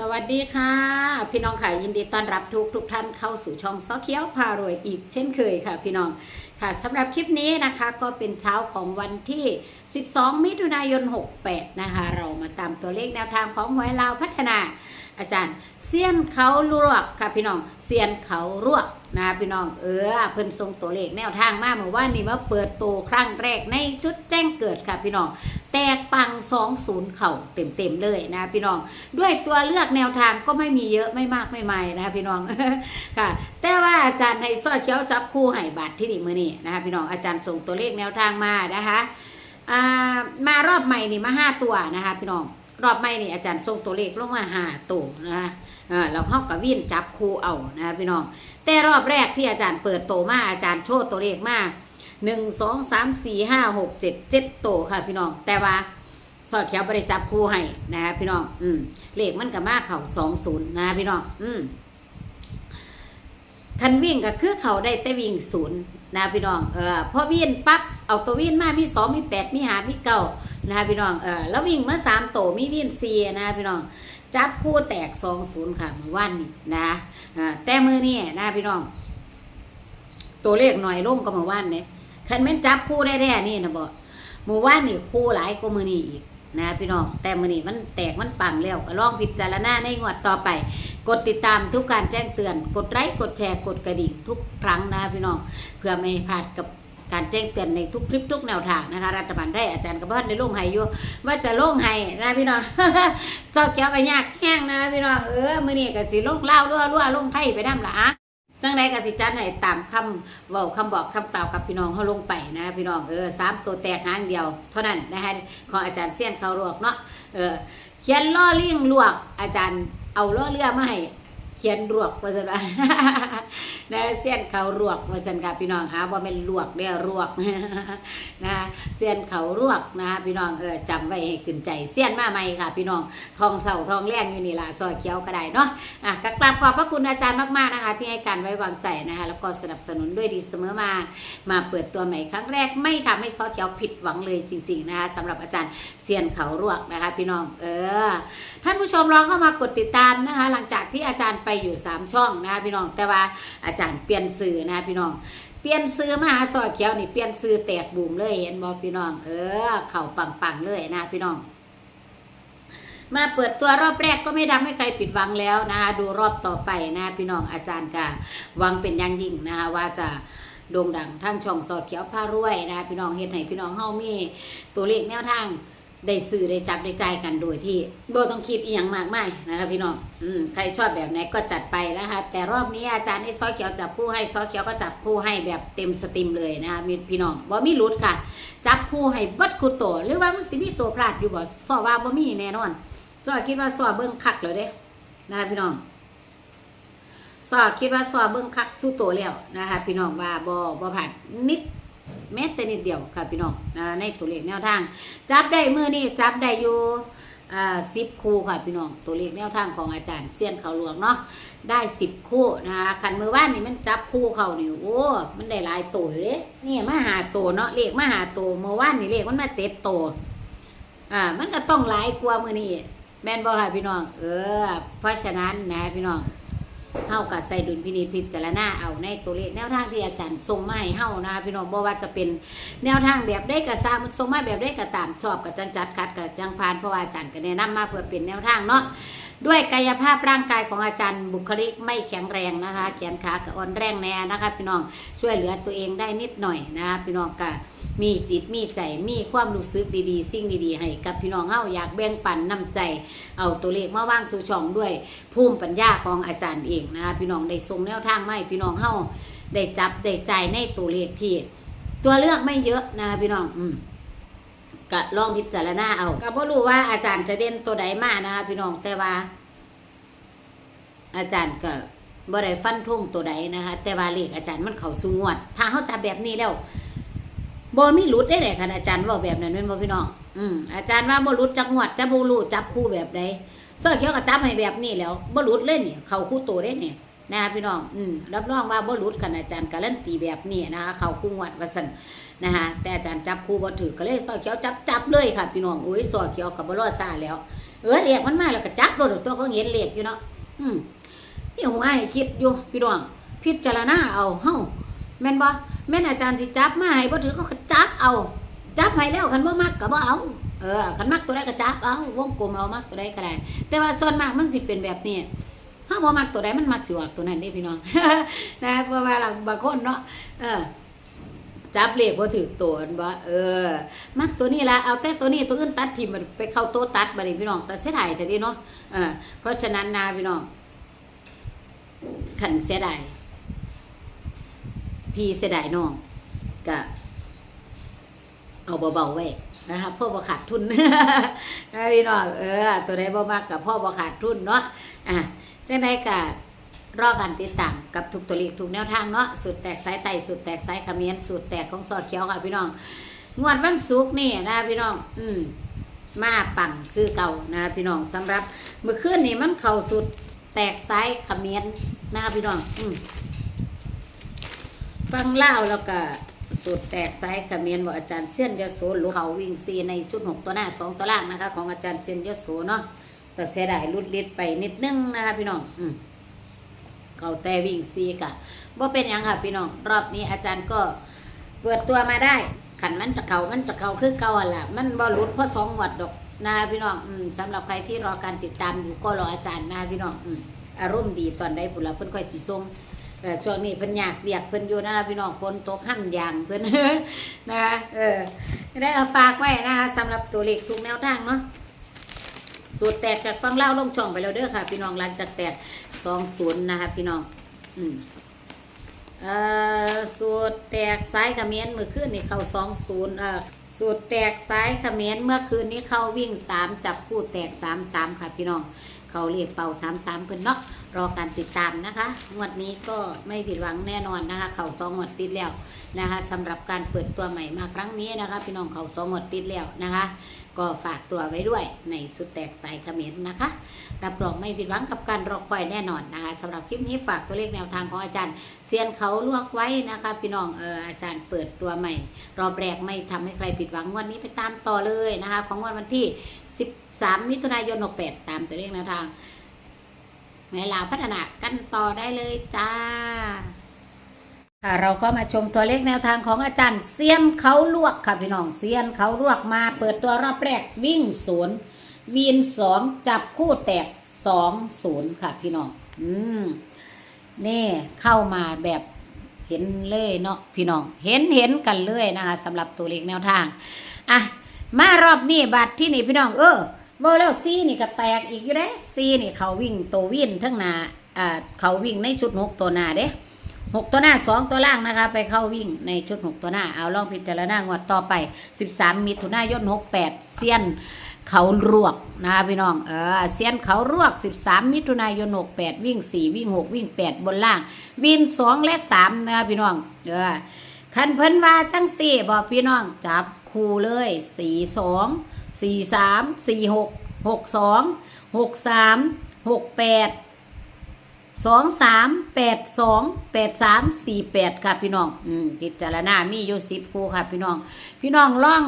สวัสดีค่ะ พี่น้องค่ะยินดีต้อนรับทุกทุกท่านเข้าสู่ช่องซอเคียวพารวยอีกเช่นเคยค่ะ พี่น้องค่ะสำหรับคลิปนี้นะคะก็เป็นเช้าของวันที่ 12 มิถุนายน 68 นะคะ เรามาตามตัวเลขแนวทางของหวยลาวพัฒนา อาจารย์เซียนเขาลวกค่ะพี่น้องเซียนเขารวกนะพี่น้อง เออ เพิ่นทรงตัวเลขแนวทางมาเหมื่อวานนี้มาเปิดตัวครั้งแรกในชุดแจ้งเกิดค่ะพี่น้อง แตกปัง20เข่าเต็มๆเลยนะพี่น้อง ด้วยตัวเลือกแนวทางก็ไม่มีเยอะไม่มากไม่ไม่นะพี่น้อง ค่ะ แต่ว่าอาจารย์ให้ซ้อเขียวจับคู่ให้บัตรที่นี่มือนี่นะคะพี่น้องอาจารย์ส่งตัวเลขแนวทางมานะคะอ่ามารอบใหม่นี่มาห้าตัวนะคะพี่น้อง รอบใหม่นี่อาจารย์ส่งตัวเลขลงมาหาตัวนะคะเราเข้ากับวิ่นจับคูเอานะคะพี่น้อง แต่รอบแรกที่อาจารย์เปิดโตมาอาจารย์โชว์ตัวเลขมาหนึ่งสองสามสี่ห้าหกเจ็ดเจ็ดโตค่ะพี่น้อง แต่ว่าสอดเขียวบริจับคู่ให้นะคะพี่น้อง อืมเลขมันกับมาเข่าสองศูนย์นะพี่น้อง อืมคันวิ่งก็คือเขาได้แต่วิ่งศูนย์นะพี่น้อง เออพอวิ่งปั๊บเอาตัววิ่งมามีสองมีแปดมีหามีเก้า นะพี่น้องเออแล้ววิ่งมาสามโตวมีวิ่งสี่นะพี่น้องจับคู่แตกสองศูนย์ค่ะเมื่อวานนี้นะอ่แต่มือนี่นะพี่น้อง ตัวเลขหน่อยลงก็เมื่อวานเนี่ยคันแม่นจับคู่ได้แท้ๆนี่นะบอกหมู่ว่านนี่คู่หลายกว่ามือนี้อีกนะพี่น้องแต่มือนี้มันแตกมันปังแล้วก็ลองพิจารณาในงวดต่อไป กดติดตามทุกการแจ้งเตือน กดไลค์กดแชร์กดกระดิ่งทุกครั้งนะพี่น้อง เพื่อไม่ให้พลาดกับ การแจ้งเตือนในทุกคลิปทุกแนวทางนะคะ รัฐบาลได้อาจารย์กระพันในลงไห้อยู่ว่าจะลงไห้นะพี่น้องเศร้าเกี้ยวกันยากแห้งนะพี่น้องเออมื่อนี้ก็สิลงเล่ารั่วรั่วลงไทยไปน้ำละอะจังใดก็สิจัดให้ตามคำเว้าคำบอกคำกล่าวกับพี่น้องเขาลงไปนะพี่น้องเออสามตัวแตกหางเดียว เท่านั้นนะคะของอาจารย์เสี้ยนเขาลวกเนาะเออเขียนล่อเลี่ยงลวกอาจารย์เอาล่อเรือมาให้ เขียนรวกว่าซั่นว่านะเสี้ยนเขารวกว่าซั่นค่ะพี่น้องหาว่าเป็นลวกเด้อรวกนะเสี้ยนเขารวกนะพี่น้องเออจำไว้ให้ขึ้นใจเสี้ยนมาใหม่ค่ะ พี่น้องทองเสาทองแรงอยู่นี่ล่ะซอยเขียวก็ได้เนาะอะกกราบขอบพระคุณอาจารย์มากๆนะคะ ที่ให้การไว้วางใจนะคะแล้วก็สนับสนุนด้วยดีเสมอมา มาเปิดตัวใหม่ครั้งแรกไม่ทำให้ซอสเขียวผิดหวังเลยจริง ๆนะคะสำหรับอาจารย์เซียนเขารวกนะคะ พี่น้องเออ ท่านผู้ชมลองเข้ามากดติดตามนะคะ หลังจากที่อาจารย์ไปอยู่ 3 ช่องนะคะพี่น้องแต่ว่าอาจารย์เปลี่ยนสื่อนะะพี่น้องเปลี่ยนซื้อมาหาซอเขียวนี่เปลี่ยนซื้อแตกบูมเลยเห็นบอพี่น้อง เออ เข่าปังๆเลยนะพี่น้องมาเปิดตัวรอบแรกก็ไม่ทำให้ใครผิดหวังแล้วนะคะดูรอบต่อไปนะพี่น้องอาจารย์ก็หวังเป็นอย่างยิ่งนะคะว่าจะโด่งดังทั้งช่องซอเขียวพารวยนะพี่น้องเฮ็ดให้พี่น้องเฮามีตัวเลขแนวทาง ได้ซื้อได้จับได้จ่ายกันโดยที่บ่ต้องคิดอีหยังมากมายนะคะพี่น้องอืมใครชอบแบบไหนก็จัดไปนะคะแต่รอบนี้อาจารย์ให้ซอเขียวจับคู่ให้ซอเขียวก็จับคู่ให้แบบเต็มสตรีมเลยนะคะพี่น้องบ่มีหลุดค่ะ จับคู่ให้เบิดคู่โตหรือว่ามันสิมีตัวพลาดอยู่บ่ซอว่าบ่มีแน่นอนซอคิดว่าซอเบิ้งคักเลยเด้นะคะพี่น้องซอคิดว่าซอเบิ้งคักสู้โตแล้วนะคะพี่น้องว่าบ่บ่ผ่านนิด แม้แต่นิดเดียวค่ะพี่น้องในตัวเลขแนวทาง จับได้มือนี่จับได้อยู่สิบคู่ค่ะพี่น้องตัวเลขแนวทางของอาจารย์เซียนเขาหลวงเนาะได้สิบคู่นะคะขันมือว่านนี่มันจับคู่เขานี่โอ้มันได้หลายตัวเด้นี่มาหาตัวเนาะเลขมาหาตัวเมื่อวานนี่เลขมันมาเจ็ดตัวอ่ามันก็ต้องหลายกว่ามือนี่แม่นบ่ค่ะพี่น้อง เออ เพราะฉะนั้นนะพี่น้อง เฮากับใส่ดุลพินิจพิจารณาเอาในตัวเลขแนวทางที่อาจารย์ส่งมาให้เฮานะพี่น้องบ่ว่าจะเป็นแนวทางแบบได้ก็สร้างมันส่งมาแบบได้ก็ตามชอบกับจังจัดคัดกับจังพานเพราะว่าอาจารย์ก็แนะนำมาเพื่อเป็นแนวทางเนาะด้วยกายภาพร่างกายของอาจารย์บุคลิกไม่แข็งแรงนะคะแขนขาก็อ่อนแรงแน่นะคะพี่น้องช่วยเหลือตัวเองได้นิดหน่อยนะคะพี่น้องก็ มีจิตมีใจมีความรู้สึกดีๆ สิ่งดีๆ ให้กับพี่น้องเฮาอยากแบ่งปันน้ำใจ เอาตัวเลขมาว่างสู่ช่องด้วยภูมิปัญญาของอาจารย์เองนะคะพี่น้องได้ส่งแนวทางมาให้พี่น้องเฮาได้จับได้ใจในตัวเลขที่ ตัวเลือกไม่เยอะนะคะพี่น้องอืมก็ลองพิจารณาเอาก็บ่รู้ว่าอาจารย์จะเด่นตัวใดมานะคะพี่น้องแต่ว่า อาจารย์ก็บ่ได้ฟันทุ่งตัวใดนะคะ แต่ว่าเลขอาจารย์มันเข้าสู่งวด ถ้าเขาจับแบบนี้แล้ว บ่มีหลุดได้เลยค่ะอาจารย์บอกแบบนั้นแม่นบ่พี่น้องอืมอาจารย์ว่าบ่หลุดจักงวด แต่บ่รู้จับคู่แบบใดส่วนเขียวก็จับให้แบบนี้แล้วบ่หลุดเลยนี่เขาคู่ตัวได้เนี่ยนะคะพี่น้องอืมรับรองว่าบ่หลุดกันอาจารย์การันตีแบบนี้นะคะเขาคู่งวดว่าซั่นนะคะแต่อาจารย์จับคู่บ่ถือก็เลยซอยเขียวจับจับเลยค่ะพี่น้องโอ้ยซอยเขียวก็บ่รอซ่าแล้ว เออเรียกมันมาแล้วก็จับรถตัวก็เห็นเรียกอยู่เนาะอืมนี่หัวให้คิดอยู่พี่น้องพิจารณาเอาเฮ้าแม่นบ่ แม่นอาจารย์สิจับมาให้บ่ถือก็จับเอา จับให้แล้วคันบ่มักก็บ่เอาเออคันมักตัวใดก็จับเอาวงกลมเอามักตัวใดก็ได้แต่ว่าส่วนมากมันสิเป็นแบบนี้ถ้าบ่มักตัวใดมันมักสิออกตัวนั้นเด้พี่น้องนะเพราะว่าบางคนเนาะเออจับเลขบ่ถือตัวบ่เออ มักตัวนี้ละเอาแต่ตัวนี้ตัวอื่นตัดทิ่มมันไปเข้าโตัวตัดบัดนี้พี่น้องแต่เสียดายแต่ดีเนาะเออเพราะฉะนั้นนาพี่น้องขันเสียดาย พี่เสียดายน้องก็เอาเบาๆไว้นะคะพ่อบ่ขาดทุนนะพี่น้องเออ ตัวใดบ่มักกับพ่อบ่ขาดทุนเนาะอะจังไดก็รอกันติดตามกับทุกตัวเลขทุกแนวทางเนาะสุดแตกสายไตสุดแตกสายขมิ้นสุดแตกของซอเขียวค่ะพี่น้องงวดวันศุกร์นี่นะพี่น้อง อืมมาปังคือเก่านะพี่น้องสำหรับ เมื่อคืนนี่มันเข่าสุดแตกซ้ายขมิ้นนะคะพี่น้อง อืม ฟังเล่าแล้วก็สุดแตกซ้ายเขมิ้นบอกอาจารย์เส้ยนยโสหรือเขาวิ่งซีในชุดหกตัวหน้าสองตัวล่างนะคะ ของอาจารย์เส้ยนยโสเนาะแต่เสียดายลุดลิดไปนิดนึงนะคะพี่น้องอืมเขาแต่วิ่งซีกะว่าเป็นยังค่ะพี่น้องรอบนี้อาจารย์ก็เปิดตัวมาได้ขันมันจะเขามันจะเขาคือเก่าอะล่ะมันบอลุดเพราะสองหวัดดอกนะคะพี่น้องอืมสำหรับใครที่รอการติดตามอยู่ก็รออาจารย์นะคะพี่น้องอืมอารมณ์ดีตอนได้ปุระเพิ่นค่อยสีส้ม แต่ช่วงนี้เพิ่นอยากเรียกเพิ่นอยู่นะพี่น้องฝนตกห้ำยางเพิ่นนะเออได้เอาฝากไว้นะคะสำหรับตัวเลขทุกแนวทางเนาะสูตรแตกจากฟังเล่าลงช่องไปแล้วเด้อค่ะ พี่น้องหลังจากแตกสองศูนย์นะคะพี่น้อง อืมเอ่อสูตรแตกซ้ายขมิ้นเมื่อคืนนี่เข้าสองศูนย์อ่าสูตรแตกซ้ายขมิ้นเมื่อคืนนี้เข้าวิ่งสามจับคู่แตกสามสามค่ะพี่น้อง เขาเรียกเป่าสามสามเพิ่นเนาะ รอการติดตามนะคะงวดนี้ก็ไม่ผิดหวังแน่นอนนะคะ เขาสองงวดติดแล้วนะคะสำหรับการเปิดตัวใหม่มาครั้งนี้นะคะ พี่น้องเขาสองงวดติดแล้วนะคะ ก็ฝากตัวไว้ด้วยในสุดแตกสายเขมิ้นนะคะรับรองไม่ผิดหวังกับการรอคอยแน่นอนนะคะสำหรับคลิปนี้ฝากตัวเลขแนวทางของอาจารย์เซียนเขาลวกไว้นะคะ พี่น้องเอออาจารย์เปิดตัวใหม่ รอบแรกไม่ทำให้ใครผิดหวังงวันนี้ไปตามต่อเลยนะคะ ของงวันวันที่ 13 มิถุนายน 68 ตามตัวเลขแนวทาง แม่ลาวพัฒนากันต่อได้เลยจ้า ค่ะเราก็มาชมตัวเลขแนวทางของอาจารย์เซียนเขาลวกค่ะพี่น้องเซียนเขาลวกมาเปิดตัวรอบแรกวิ่งศูนย์วีนสองจับคู่แตกสองศูนย์ค่ะพี่น้อง อืมนี่เข้ามาแบบเห็นเลยเนาะพี่น้อง เห็นเห็นกันเลยนะคะสำหรับตัวเลขแนวทาง อะ มารอบนี้บัตรที่นี่พี่น้อง เออ บอกแล้วซีนี่ก็แตกอีกอยู่เด้ซีนี่เขาวิ่งตัววิ่นทั้งหน้าอ่าเขาวิ่งในชุดหกตัวหน้าเด้หกตัวหน้าสองตัวล่างนะคะ ไปเข้าวิ่งในชุดหกตัวหน้า เอาลองพิจารณางวดต่อไปสิบสามมิถุนายนหกแปดเซียนเขารวกนะคะพี่น้องเออเซียนเขารวกสิบสามมิถุนายนหกแปดวิ่งสี่วิ่งหกวิ่งแปดบนล่าง วินสองและสามนะคะพี่น้องเออคันเพิ่นว่าจังสี่บอกพี่น้องจับคู่เลยสี่สอง สี่สามสี่หกหกสองหกสามหกแปดสองสามแปดสองแปดสามสี่แปดค่ะพี่น้อง อืมพิจารณามีอยู่สิบคู่ค่ะพี่น้อง พี่น้องล่อง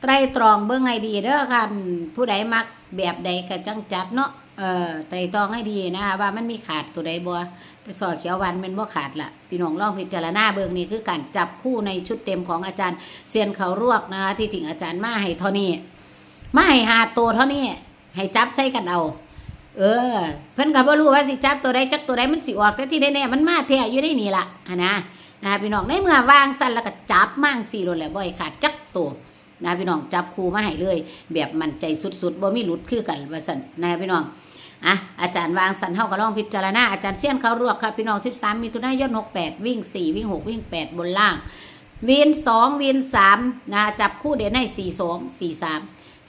ไตรตรองเบื้องให้ดีเด้อค่ะผู้ใดมักแบบใดก็จังจัดเนาะเออไตรตรองให้ดีนะคะว่ามันมีขาดตัวใดบัวไปสอเขียววันมันบ่ขาดละพี่น้องลองพิจารณาเบื้องนี้คือการจับคู่ในชุดเต็มของอาจารย์เซียนเขารวกนะคะที่จริงอาจารย์มาให้เท่านี้ มาให้หาตัวเท่านี้ให้จับใส่กันเอา เออ เพิ่นก็บ่รู้ว่าสิจับตัวใดจักตัวใดมันสิออกแต่ที่แน่ๆมันมาแท้อยู่ในนี่ล่ะอะนะนะพี่น้องในเมื่อวางสั่นแล้วก็จับมั่งสี่โลดแหละบ่ให้ขาดจักตัวนะพี่น้องจับคู่มาให้เลย แบบมั่นใจสุดๆบ่มีหลุดคือกันว่าซั่นนะพี่น้องอะอาจารย์วางสันเฮาก็ลองพิจารณาอาจารย์เสี้ยนเขารวบค่ะพี่น้อง 13มิถุนายน68วิ่ง 4 วิ่ง 6 วิ่ง 8 บนล่าง วิน2วิน3นะจับคู่เด่นให้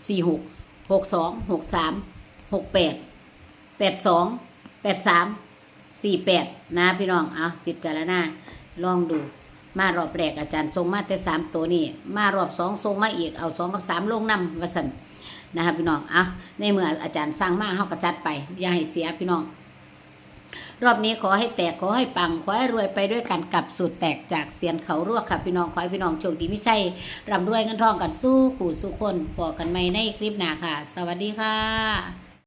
สี่หกหกสองหกสามหกแปดแปดสองแปดสามสี่แปดนะพี่น้องเอาพิจารณาลองดู มารอบแรกอาจารย์ทรงมาแต่สามตัวนี่มารอบสองทรงมาอีกเอาสองกับสามลงนำวสันนะครับพี่น้องเอาในเมื่ออาจารย์สร้างมาเฮากระจัดไปอย่าให้เสียพี่น้อง รอบนี้ขอให้แตกขอให้ปังขอให้รวยไปด้วยกันกับสูตรแตกจากเสียนเขารวกค่ะพี่น้องขอให้พี่น้องโชคดีไม่ใช่ร่ำรวยเงินทองกันสู้ขู่สู้คนบอกันไหมในคลิปหน้าค่ะ สวัสดีค่ะ